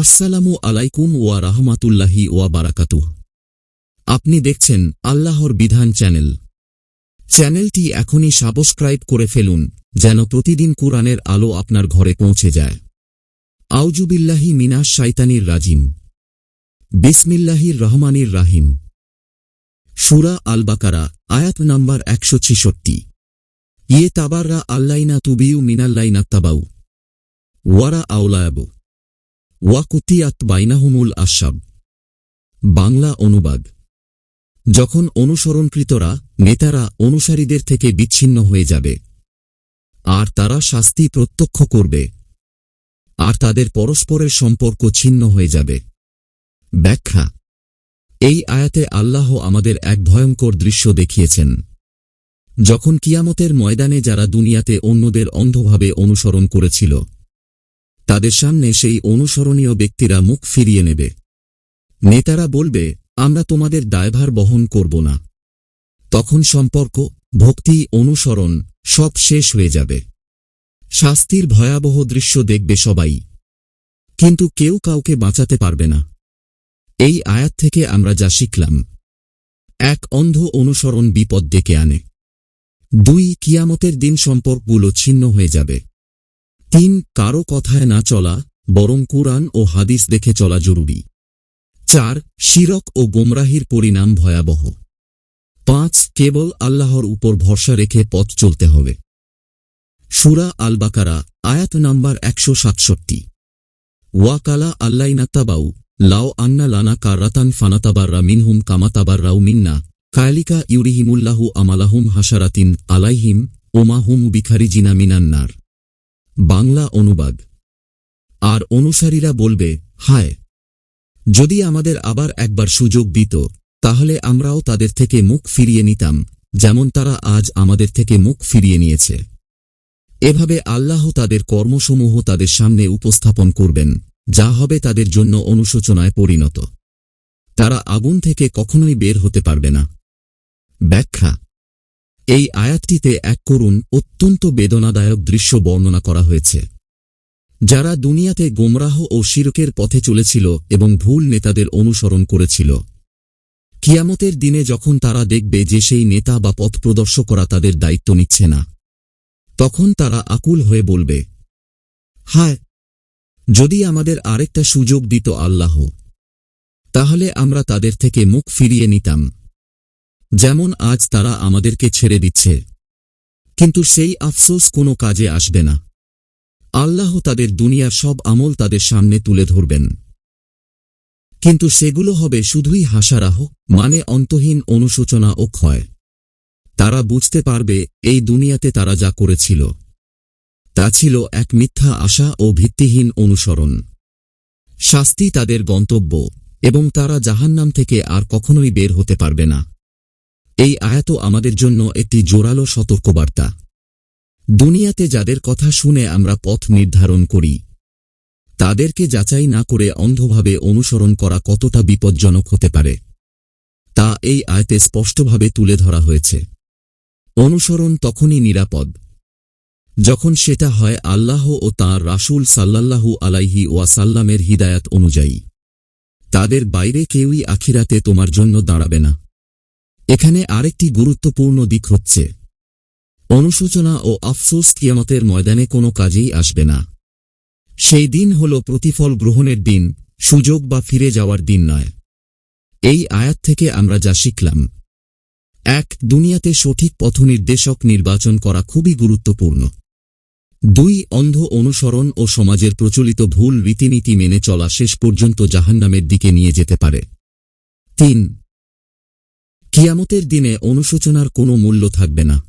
আসসালামু আলাইকুম ওয়া রাহমাতুল্লাহি ওয়া বারাকাতুহ। আপনি দেখছেন আল্লাহর বিধান চ্যানেল। চ্যানেলটি এখনই সাবস্ক্রাইব করে ফেলুন, যেন প্রতিদিন কুরআনের আলো আপনার ঘরে পৌঁছে যায়। আউজুবিল্লাহি মিনাশ শাইতানির রাজিম। বিসমিল্লাহির রহমানির রাহিম। সুরা আল বাকারা আয়াত নাম্বার একশো ছিষট্টি। ইয়ে তাবাররা আল্লাইনা তুবিউ মিনাল্লাইনা তাবাউ ওয়ারা আউলায়াবু। ওয়াকুতিয়াত বাইনাহুমুল আশাব। বাংলা অনুবাদ। যখন অনুসরণকৃতরা, নেতারা অনুসারীদের থেকে বিচ্ছিন্ন হয়ে যাবে, আর তারা শাস্তি প্রত্যক্ষ করবে, আর তাদের পরস্পরের সম্পর্ক ছিন্ন হয়ে যাবে। ব্যাখ্যা। এই আয়াতে আল্লাহ আমাদের এক ভয়ঙ্কর দৃশ্য দেখিয়েছেন। যখন কিয়ামতের ময়দানে যারা দুনিয়াতে অন্যদের অন্ধভাবে অনুসরণ করেছিল তাদের সামনে সেই অনুসরণীয় ব্যক্তিরা মুখ ফিরিয়ে নেবে। নেতারা বলবে, আমরা তোমাদের দায়ভার বহন করব না। তখন সম্পর্ক, ভক্তি, অনুসরণ সব শেষ হয়ে যাবে। শাস্তির ভয়াবহ দৃশ্য দেখবে সবাই। কিন্তু কেউ কাউকে বাঁচাতে পারবে না। এই আয়াত থেকে আমরা যা শিখলাম, এক অন্ধ অনুসরণ বিপদ ডেকে আনে। দুই কিয়ামতের দিন সম্পর্কগুলো ছিন্ন হয়ে যাবে। তিন কারও কথায় না চলা, বরং কুরআন ও হাদিস দেখে চলা জরুরি। চার, শিরক ও গোমরাহির পরিণাম ভয়াবহ। পাঁচ, কেবল আল্লাহর উপর ভরসা রেখে পথ চলতে হবে। সুরা আল বাকারা আয়াত নাম্বার একশো সাতষট্টি। ওয়াকালা আল্লাইনাত্তাবাউ লাও আন্না লানা কারাতান ফানাতাবাররা মিনহুম কামাতাবাররাও মিন্না কায়ালিকা ইউরিহিমুল্লাহু আমালাহুম হাসারাতিন আলাইহিম, ওমাহুম বিখারিজিনা মিনান্নার। বাংলা অনুবাদ। আর অনুসারীরা বলবে, হায়, যদি আমাদের আবার একবার সুযোগ দিত, তাহলে আমরাও তাদের থেকে মুখ ফিরিয়ে নিতাম, যেমন তারা আজ আমাদের থেকে মুখ ফিরিয়ে নিয়েছে। এভাবে আল্লাহ তাদের কর্মসমূহ তাদের সামনে উপস্থাপন করবেন, যা হবে তাদের জন্য অনুশোচনায় পরিণত। তারা আগুন থেকে কখনোই বের হতে পারবে না। ব্যাখ্যা এই আয়াতটিতে এক করুণ, অত্যন্ত বেদনাদায়ক দৃশ্য বর্ণনা করা হয়েছে। যারা দুনিয়াতে গোমরাহ ও শিরকের পথে চলেছিল এবং ভুল নেতাদের অনুসরণ করেছিল। কিয়ামতের দিনে যখন তারা দেখবে যে সেই নেতা বা পথ প্রদর্শকরা তাদের দায়িত্ব নিচ্ছে না, তখন তারা আকুল হয়ে বলবে, হায়, যদি আমাদের আরেকটা সুযোগ দিত আল্লাহ, তাহলে আমরা তাদের থেকে মুখ ফিরিয়ে নিতাম। যেমন আজ তারা আমাদেরকে ছেড়ে দিচ্ছে। কিন্তু সেই আফসোস কোনো কাজে আসবে না। আল্লাহ তাদের দুনিয়ার সব আমল তাদের সামনে তুলে ধরবেন। কিন্তু সেগুলো হবে শুধুই হাসারাহ মানে অন্তহীন অনুশোচনা ও ক্ষয়। তারা বুঝতে পারবে এই দুনিয়াতে তারা যা করেছিল। তা ছিল এক মিথ্যা আশা ও ভিত্তিহীন অনুসরণ। শাস্তি তাদের গন্তব্য, এবং তারা জাহান্নাম থেকে আর কখনোই বের হতে পারবে না। এই আয়াত আমাদের জন্য একটি জোরালো সতর্কবার্তা। দুনিয়াতে যাদের কথা শুনে আমরা পথ নির্ধারণ করি, তাদেরকে যাচাই না করে অন্ধভাবে অনুসরণ করা কতটা বিপজ্জনক হতে পারে, তা এই আয়তে স্পষ্টভাবে তুলে ধরা হয়েছে। অনুসরণ তখনই নিরাপদ, যখন সেটা হয় আল্লাহ ও তাঁর রাসূল সাল্লাল্লাহু আলাইহি ওয়াসাল্লামের হিদায়াত অনুযায়ী। তাদের বাইরে কেউই আখিরাতে তোমার জন্য দাঁড়াবে না। এখানে আরেকটি গুরুত্বপূর্ণ দিক হচ্ছে, অনুশোচনা ও আফসোস কিয়ামতের ময়দানে কোনো কাজেই আসবে না। সেই দিন হল প্রতিফল গ্রহণের দিন, সুযোগ বা ফিরে যাওয়ার দিন নয়। এই আয়াত থেকে আমরা যা শিখলাম, এক, দুনিয়াতে সঠিক পথনির্দেশক নির্বাচন করা খুবই গুরুত্বপূর্ণ। দুই, অন্ধ অনুসরণ ও সমাজের প্রচলিত ভুল রীতিনীতি মেনে চলা শেষ পর্যন্ত জাহান্নামের দিকে নিয়ে যেতে পারে। তিন কিয়ামতের দিনে অনুশোচনার কোনো মূল্য থাকবে না।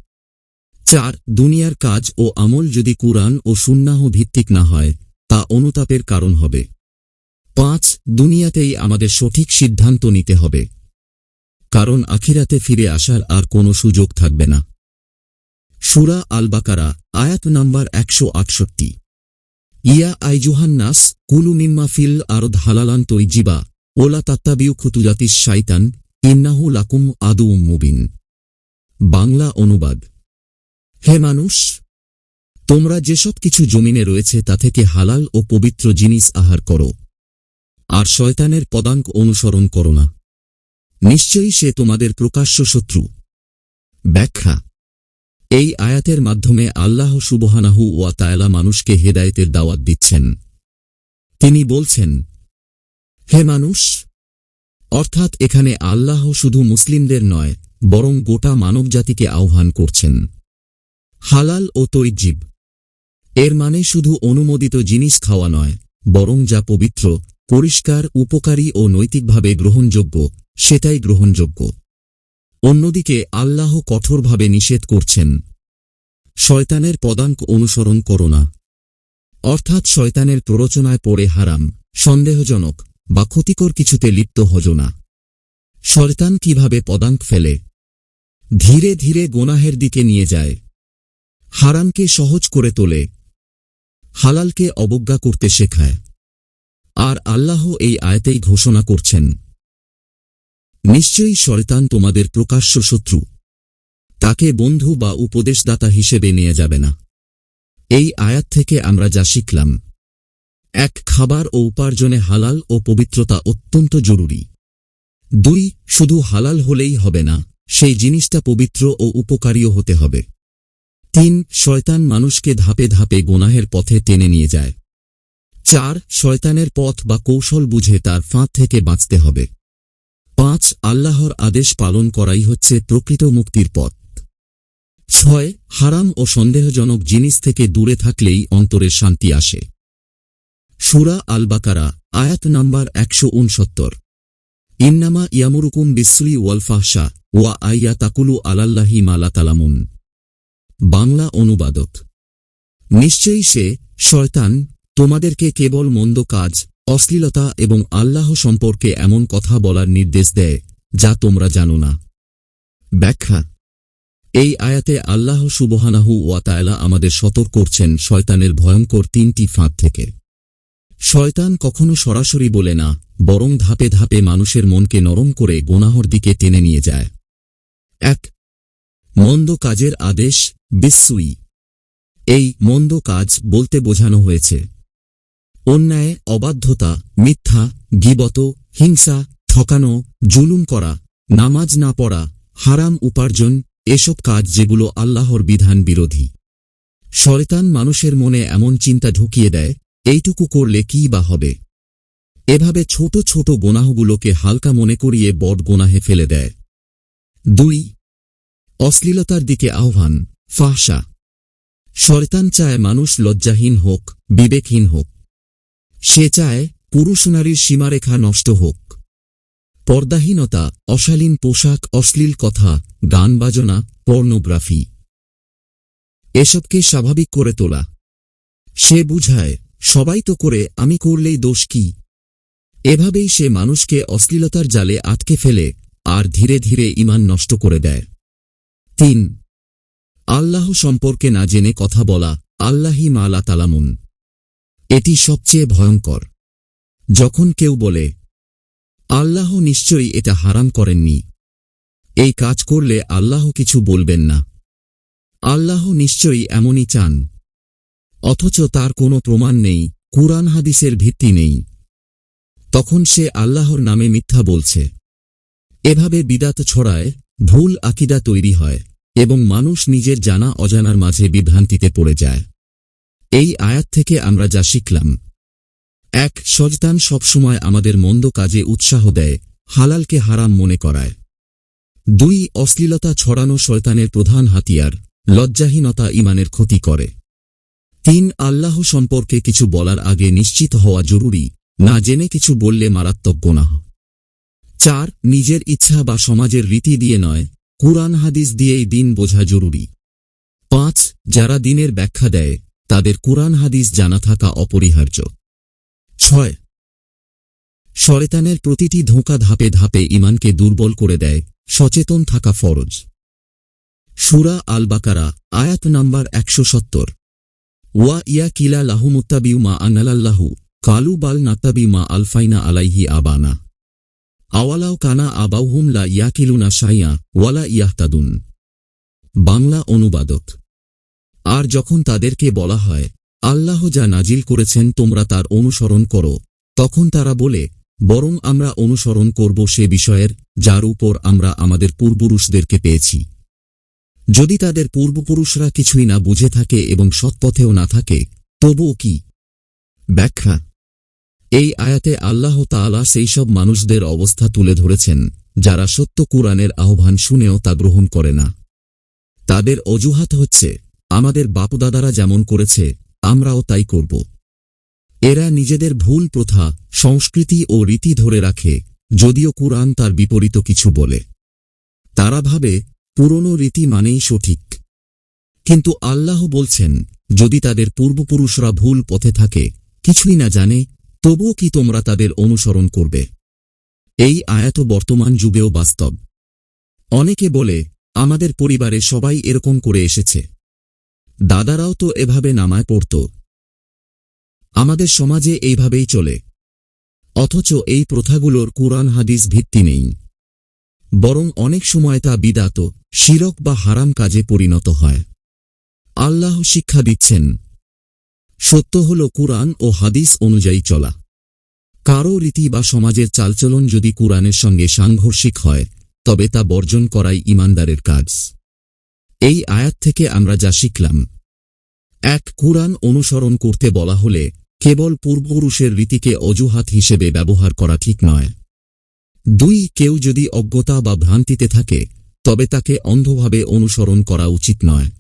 চার, দুনিয়ার কাজ ও আমল যদি কুরআন ও সুন্নাহ ভিত্তিক না হয়, তা অনুতাপের কারণ হবে। পাঁচ, দুনিয়াতেই আমাদের সঠিক সিদ্ধান্ত নিতে হবে। কারণ আখিরাতে ফিরে আসার আর কোনো সুযোগ থাকবে না। সুরা আল বাকারা আয়াত নাম্বার একশো আটষট্টি। ইয়া আইজুহান নাস, কুলু মিম্মা ফিল আরদ হালালান তৈজিবা ওলা তাত্তাবিউ খুতুজাতিস শাইতান ইন্নাহু লাকুম আদু মুবিন। বাংলা অনুবাদ। হে মানুষ, তোমরা যেসব কিছু জমিনে রয়েছে তা থেকে হালাল ও পবিত্র জিনিস আহার করো, আর শয়তানের পদাঙ্ক অনুসরণ করো না। নিশ্চয়ই সে তোমাদের প্রকাশ্য শত্রু। ব্যাখ্যা, এই আয়াতের মাধ্যমে আল্লাহ সুবহানাহু ওয়া তায়ালা মানুষকে হেদায়েতের দাওয়াত দিচ্ছেন। তিনি বলছেন, হে মানুষ অর্থাৎ এখানে আল্লাহ শুধু মুসলিমদের নয়, বরং গোটা মানবজাতিকে আহ্বান করছেন। হালাল ও তৈজীব। এর মানে শুধু অনুমোদিত জিনিস খাওয়া নয়, বরং যা পবিত্র, পরিষ্কার, উপকারী ও নৈতিকভাবে গ্রহণযোগ্য, সেটাই গ্রহণযোগ্য। অন্যদিকে আল্লাহ কঠোরভাবে নিষেধ করছেন, শয়তানের পদাঙ্ক অনুসরণ করো না। অর্থাৎ শয়তানের প্ররোচনায় পড়ে হারাম, সন্দেহজনক বা ক্ষতিকর কিছুতে লিপ্ত হজ না। শয়তান কীভাবে পদাঙ্ক ফেলে? ধীরে ধীরে গোনাহের দিকে নিয়ে যায়। হারামকে সহজ করে তোলে। হালালকে অবজ্ঞা করতে শেখায়। আর আল্লাহ এই আয়তেই ঘোষণা করছেন, নিশ্চয়ই শয়তান তোমাদের প্রকাশ্য শত্রু। তাকে বন্ধু বা উপদেশদাতা হিসেবে নিয়ে যাবে না। এই আয়াত থেকে আমরা যা শিখলাম এক খাবার ও উপার্জনে হালাল ও পবিত্রতা অত্যন্ত জরুরি। দুই, শুধু হালাল হলেই হবে না, সেই জিনিসটা পবিত্র ও উপকারীও হতে হবে। তিন, শয়তান মানুষকে ধাপে ধাপে গোনাহের পথে টেনে নিয়ে যায়। চার, শয়তানের পথ বা কৌশল বুঝে তার ফাঁদ থেকে বাঁচতে হবে। পাঁচ, আল্লাহর আদেশ পালন করাই হচ্ছে প্রকৃত মুক্তির পথ। ছয়, হারাম ও সন্দেহজনক জিনিস থেকে দূরে থাকলেই অন্তরের শান্তি আসে। সুরা আল বাকারা আয়াত নাম্বার একশো উনসত্তর ইন্নামা ইয়ামুরুকুম বিসুই ওয়াল ফাহসা ওয়া আইয়া তাকুলু আলাল্লাহি মালা তালামুন। বাংলা অনুবাদক। নিশ্চয়ই সে শয়তান, তোমাদেরকে কেবল মন্দ কাজ, অশ্লীলতা এবং আল্লাহ সম্পর্কে এমন কথা বলার নির্দেশ দেয়, যা তোমরা জানো না। ব্যাখ্যা। এই আয়াতে আল্লাহ সুবহানাহু ওয়া তায়ালা আমাদের সতর্ক করছেন শয়তানের ভয়ঙ্কর তিনটি ফাঁদ থেকে। শয়তান কখনো সরাসরি বলে না, বরং ধাপে ধাপে মানুষের মনকে নরম করে গোনাহর দিকে টেনে নিয়ে যায়। এক, মন্দ কাজের আদেশ বিস্সুই এই মন্দ কাজ বলতে বোঝানো হয়েছে। অন্যায়, অবাধ্যতা, মিথ্যা, গিবত, হিংসা, ঠকানো, জুলুম করা, নামাজ না পড়া, হারাম উপার্জন, এসব কাজ যেগুলো আল্লাহর বিধান বিরোধী। শয়তান মানুষের মনে এমন চিন্তা ঢুকিয়ে দেয় এইটুকু করলে কি বা হবে? এভাবে ছোট ছোট গোনাহগুলোকে হালকা মনে করিয়ে বড় গোনাহে ফেলে দেয়। দুই, অশ্লীলতার দিকে আহ্বান, ফাহসা। শয়তান চায় মানুষ লজ্জাহীন হোক, বিবেকহীন হোক। সে চায় পুরুষ নারীর সীমারেখা নষ্ট হোক। পর্দাহীনতা, অশালীন পোশাক, অশ্লীল কথা, গান বাজনা, পর্নোগ্রাফি। এসবকে স্বাভাবিক করে তোলা। সে বুঝায় সবাই তো করে আমি করলেই দোষ কি? এভাবেই সে মানুষকে অশ্লীলতার জালে আটকে ফেলে আর ধীরে ধীরে ইমান নষ্ট করে দেয়। তিন, আল্লাহ সম্পর্কে না জেনে কথা বলা আল্লাহি মালা তালামুন। এটি সবচেয়ে ভয়ঙ্কর। যখন কেউ বলে, আল্লাহ নিশ্চয়ই এটা হারাম করেননি। এই কাজ করলে আল্লাহ কিছু বলবেন না। আল্লাহ নিশ্চয়ই এমনই চান। অথচ তার কোনো প্রমাণ নেই, কুরআন হাদিসের ভিত্তি নেই। তখন সে আল্লাহর নামে মিথ্যা বলছে। এভাবে বিদাত ছড়ায়, ভুল আকিদা তৈরি হয় এবং মানুষ নিজের জানা অজানার মাঝে বিভ্রান্তিতে পড়ে যায়। এই আয়াত থেকে আমরা যা শিখলাম। এক সজতান সবসময় আমাদের মন্দ কাজে উৎসাহ দেয়, হালালকে হারাম মনে করায়। দুই, অশ্লীলতা ছড়ানো শয়তানের প্রধান হাতিয়ার, লজ্জাহীনতা ইমানের ক্ষতি করে। তিন আল্লাহ সম্পর্কে কিছু বলার আগে নিশ্চিত হওয়া জরুরি, না জেনে কিছু বললে মারাত্মক গোনাহ। চার, নিজের ইচ্ছা বা সমাজের রীতি দিয়ে নয়, কুরআন হাদিস দিয়েই দিন বোঝা জরুরি। পাঁচ, যারা দিনের ব্যাখ্যা দেয়, তাদের কুরআন হাদিস জানা থাকা অপরিহার্য। ছয় শরেতানের প্রতিটি ধোঁকা ধাপে ধাপে ইমানকে দুর্বল করে দেয়, সচেতন থাকা ফরজ। সুরা আল বাকারা আয়াত নাম্বার একশো সত্তর। ওয়া ইয়া কিলা লাহু মুত্তাবিউ মা আনালাল্লাহু কালু বাল নাত্তাবি মা আলফাইনা আলাইহি আবানা আওয়ালাও কানা আবাউহুম লা ইয়াকিলুনা সাইয়া ওয়ালা ইয়াহতাদুন বাংলা অনুবাদক আর যখন তাদেরকে বলা হয় আল্লাহ যা নাজিল করেছেন তোমরা তার অনুসরণ করো তখন তারা বলে বরং আমরা অনুসরণ করব সে বিষয়ের যার উপর আমরা আমাদের পূর্বপুরুষদেরকে পেয়েছি যদি তাদের পূর্বপুরুষরা কিছুই না বুঝে থাকে এবং সৎপথেও না থাকে, তবুও কি ব্যাখ্যা? এই আয়াতে আল্লাহ তাআলা সেই সব মানুষদের অবস্থা তুলে ধরেছেন, যারা সত্য কুরআনের আহ্বান শুনেও তা গ্রহণ করে না। তাদের অজুহাত হচ্ছে, আমাদের বাপদাদারা যেমন করেছে, আমরাও তাই করব। এরা নিজেদের ভুল প্রথা, সংস্কৃতি ও রীতি ধরে রাখে, যদিও কুরআন তার বিপরীত কিছু বলে। তারা ভাবে পুরনো রীতি মানেই সঠিক। কিন্তু আল্লাহ বলছেন, যদি তাদের পূর্বপুরুষরা ভুল পথে থাকে, কিছুই না জানে, তবুও কি তোমরা তাদের অনুসরণ করবে? এই আয়াত বর্তমান যুগেও বাস্তব। অনেকে বলে, আমাদের পরিবারে সবাই এরকম করে এসেছে। দাদারাও তো এভাবে নামায় পড়ত। আমাদের সমাজে এইভাবেই চলে। অথচ এই প্রথাগুলোর কুরআন হাদিস ভিত্তি নেই। বরং অনেক সময় তা বিদাত, শিরক বা হারাম কাজে পরিণত হয়। আল্লাহ শিক্ষা দিচ্ছেন, সত্য হল কুরআন ও হাদিস অনুযায়ী চলা। কারও রীতি বা সমাজের চালচলন যদি কুরআনের সঙ্গে সাংঘর্ষিক হয়, তবে তা বর্জন করাই ইমানদারের কাজ। এই আয়াত থেকে আমরা যা শিখলাম, এক, কুরআন অনুসরণ করতে বলা হলে কেবল পূর্বপুরুষের রীতিকে অজুহাত হিসেবে ব্যবহার করা ঠিক নয়। দুই কেউ যদি অজ্ঞতা বা ভ্রান্তিতে থাকে, তবে তাকে অন্ধভাবে অনুসরণ করা উচিত নয়।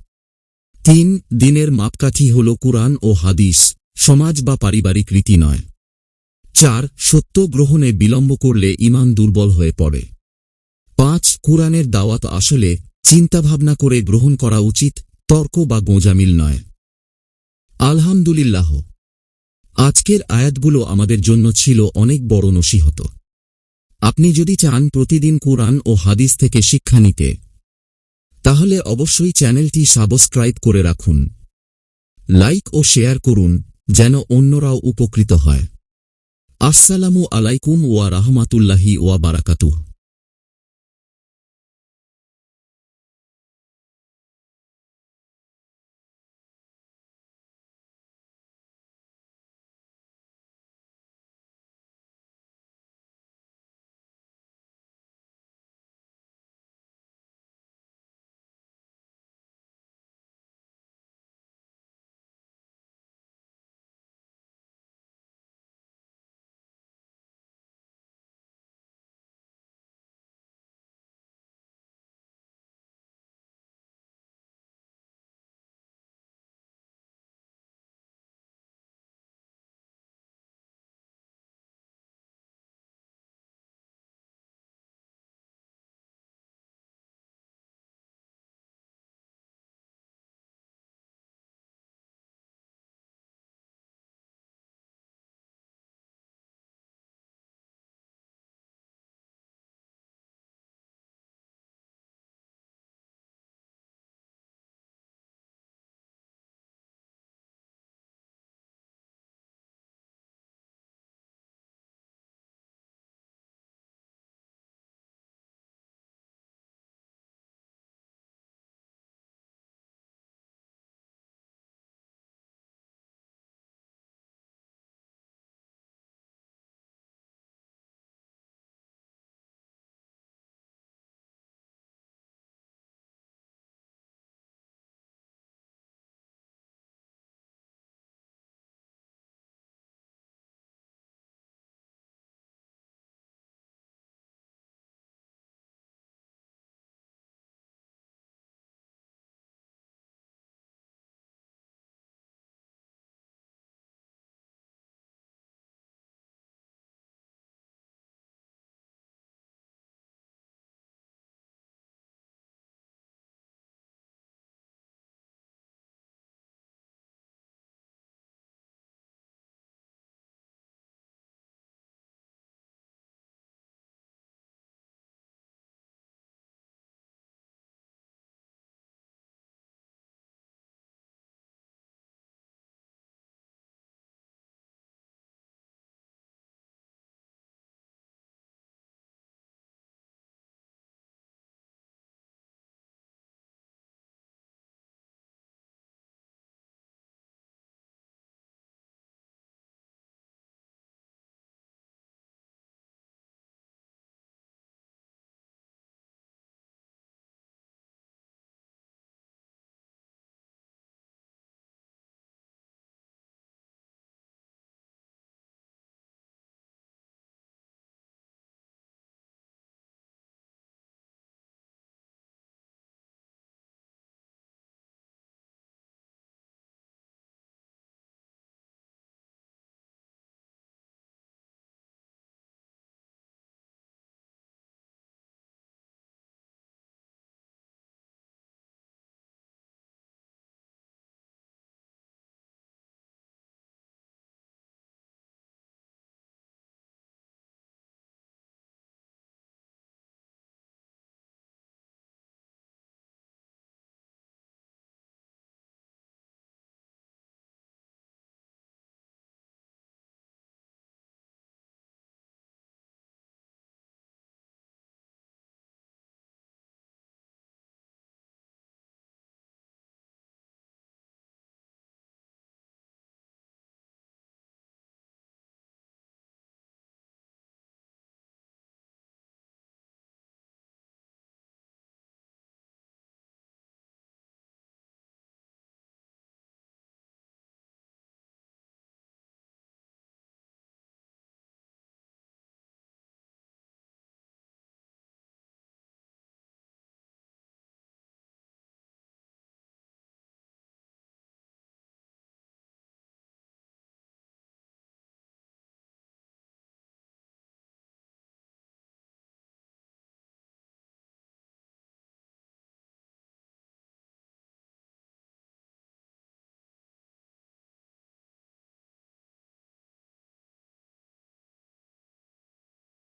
তিন, দিনের মাপকাঠি হল কুরআন ও হাদিস, সমাজ বা পারিবারিক রীতি নয়। চার, সত্য গ্রহণে বিলম্ব করলে ইমান দুর্বল হয়ে পড়ে। পাঁচ, কুরআনের দাওয়াত আসলে চিন্তাভাবনা করে গ্রহণ করা উচিত, তর্ক বা গোঁজামিল নয়। আলহামদুলিল্লাহ। আজকের আয়াতগুলো আমাদের জন্য ছিল অনেক বড় নসিহত। আপনি যদি চান প্রতিদিন কুরআন ও হাদিস থেকে শিক্ষা নিতে, তাহলে অবশ্যই চ্যানেলটি সাবস্ক্রাইব করে রাখুন। লাইক ও শেয়ার করুন, যেন অন্যরাও উপকৃত হয়। আসসালামু আলাইকুম ওয়া রাহমাতুল্লাহি ওয়া বারাকাতুহ।